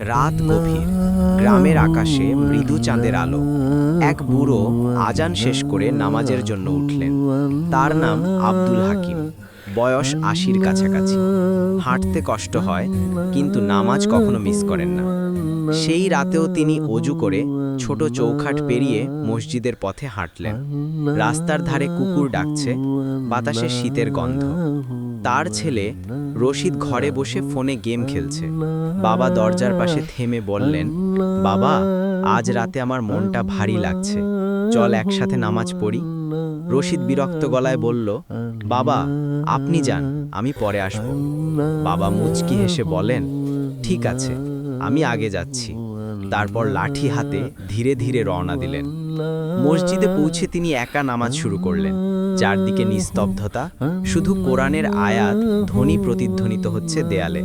রাত গভীর, গ্রামের আকাশে মৃদু চাঁদের আলো। এক বুড়ো আজান শেষ করে নামাজের জন্য উঠলেন। তার নাম আব্দুল হাকিম। বয়স আশির কাছাকাছি। হাঁটতে কষ্ট হয়, কিন্তু নামাজ কখনো মিস করেন না। সেই রাতেও তিনি অজু করে ছোট চৌখাট পেরিয়ে মসজিদের পথে হাঁটলেন। রাস্তার ধারে কুকুর ডাকছে, বাতাসে শীতের গন্ধ। তার ছেলে রশিদ ঘরে বসে ফোনে গেম খেলছে। বাবা দরজার পাশে থেমে বললেন, বাবা, আজ রাতে আমার মনটা ভারী লাগছে। চল একসাথে নামাজ পড়ি। রশিদ বিরক্ত গলায় বলল, বাবা, আপনি যান, আমি পরে আসব। বাবা মুচকি হেসে বলেন, ঠিক আছে, আমি আগে যাচ্ছি। তারপর লাঠি হাতে ধীরে ধীরে রওনা দিলেন। মসজিদে পৌঁছে তিনি একা নামাজ শুরু করলেন। চারদিকে নিস্তব্ধতা, শুধু কোরআনের আয়াত ধ্বনি প্রতিধ্বনিত হচ্ছে দেয়ালে।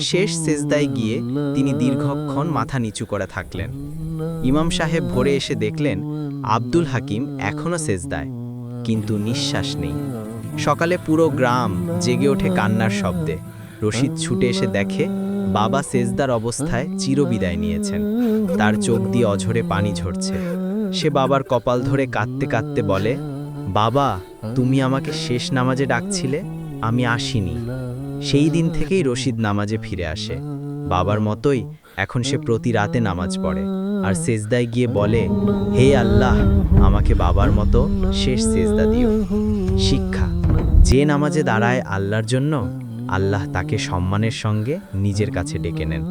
শেষ সেজদায় গিয়ে তিনি দীর্ঘক্ষণ মাথা নিচু করে থাকলেন। ইমাম সাহেব ভোরে এসে দেখলেন, আব্দুল হাকিম এখনও সেজদায়, কিন্তু নিঃশ্বাস নেই। সকালে পুরো গ্রাম জেগে ওঠে কান্নার শব্দে। রশিদ ছুটে এসে দেখে, বাবা সেজদার অবস্থায় চিরবিদায় নিয়েছেন। তার চোখ দিয়ে অঝরে পানি ঝরছে। সে বাবার কপাল ধরে কাঁদতে কাঁদতে বলে, বাবা, তুমি আমাকে শেষ নামাজে ডাকছিলে, আমি আসিনি। সেই দিন থেকেই রশিদ নামাজে ফিরে আসে। বাবার মতোই এখন সে প্রতি রাতে নামাজ পড়ে আর সেজদায় গিয়ে বলে, হে আল্লাহ, আমাকে বাবার মতো শেষ সেজদা দিও। শিক্ষা, যে নামাজে দাঁড়ায় আল্লাহর জন্য, আল্লাহ তাকে সম্মানের সঙ্গে নিজের কাছে ডেকে নেন।